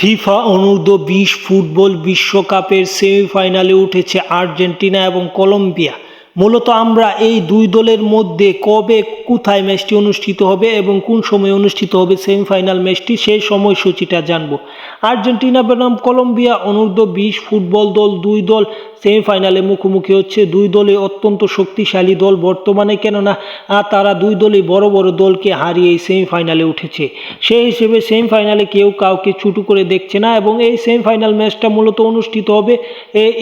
FIFA অনূর্ধ্ব বিশ football বিশ্বকাপের সেমিফাইনালে উঠেছে আর্জেন্টিনা এবং কলম্বিয়া। মূলত আমরা এই দুই দলের মধ্যে কবে, কোথায় ম্যাচটি অনুষ্ঠিত হবে এবং কোন সময় অনুষ্ঠিত হবে সেমিফাইনাল ম্যাচটি সেই সময়সূচিটা জানব। আর্জেন্টিনা, বনাম, কলম্বিয়া, অনূর্ধ্ব বিশ ফুটবল দল দুই দল সেমিফাইনালে মুখোমুখি হচ্ছে। দুই দলে অত্যন্ত শক্তিশালী দল বর্তমানে, কেননা তারা দুই দলই বড় বড় দলকে হারিয়ে সেমিফাইনালে উঠেছে। সেই হিসেবে সেমিফাইনালে কেউ কাউকে ছুটু করে দেখছে না এবং এই সেমিফাইনাল ম্যাচটা মূলত অনুষ্ঠিত হবে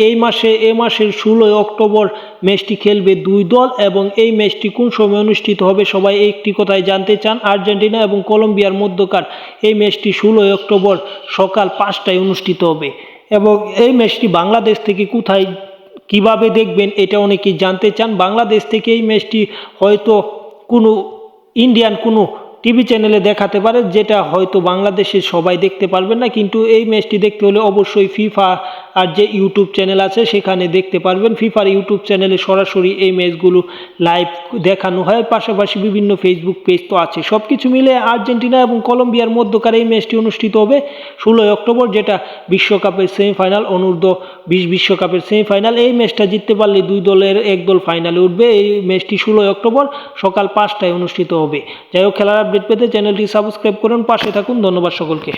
এই মাসে, এ মাসের ষোলোই অক্টোবর ম্যাচটি খেলবে দুই দল এবং এই ম্যাচটি কোন সময় অনুষ্ঠিত হবে সবাই একটি কথায় জানতে চান। আর্জেন্টিনা এবং কলম্বিয়ার মধ্যকার এই ম্যাচটি ষোলোই অক্টোবর সকাল পাঁচটায় অনুষ্ঠিত হবে। এবং এই ম্যাচটি বাংলাদেশ থেকে কোথায় কীভাবে দেখবেন এটা অনেকেই জানতে চান। বাংলাদেশ থেকে এই ম্যাচটি হয়তো কোনো, ইন্ডিয়ান কোনো টিভি চ্যানেলে দেখাতে পারে, যেটা হয়তো বাংলাদেশে সবাই দেখতে পারবেন না, কিন্তু এই ম্যাচটি দেখতে হলে অবশ্যই ফিফা আর যে ইউটিউব চ্যানেল আছে সেখানে দেখতে পারবেন। ফিফার ইউটিউব চ্যানেলে সরাসরি এই ম্যাচগুলো লাইভ দেখানো হয়। পাশাপাশি বিভিন্ন ফেসবুক পেজ তো আছে। সব কিছু মিলে আর্জেন্টিনা এবং কলম্বিয়ার মধ্যকার এই ম্যাচটি অনুষ্ঠিত হবে ষোলোই অক্টোবর, যেটা বিশ্বকাপের সেমিফাইনাল, অনূর্ধ্ব বিশ বিশ্বকাপের সেমিফাইনাল। এই ম্যাচটা জিততে পারলে দুই দলের এক দল ফাইনালে উঠবে। এই ম্যাচটি ষোলোই অক্টোবর সকাল পাঁচটায় অনুষ্ঠিত হবে। যাই হোক, খেলার আপডেট পেতে চ্যানেলটি সাবস্ক্রাইব করুন পাশে থাকুন ধন্যবাদ সকলকে।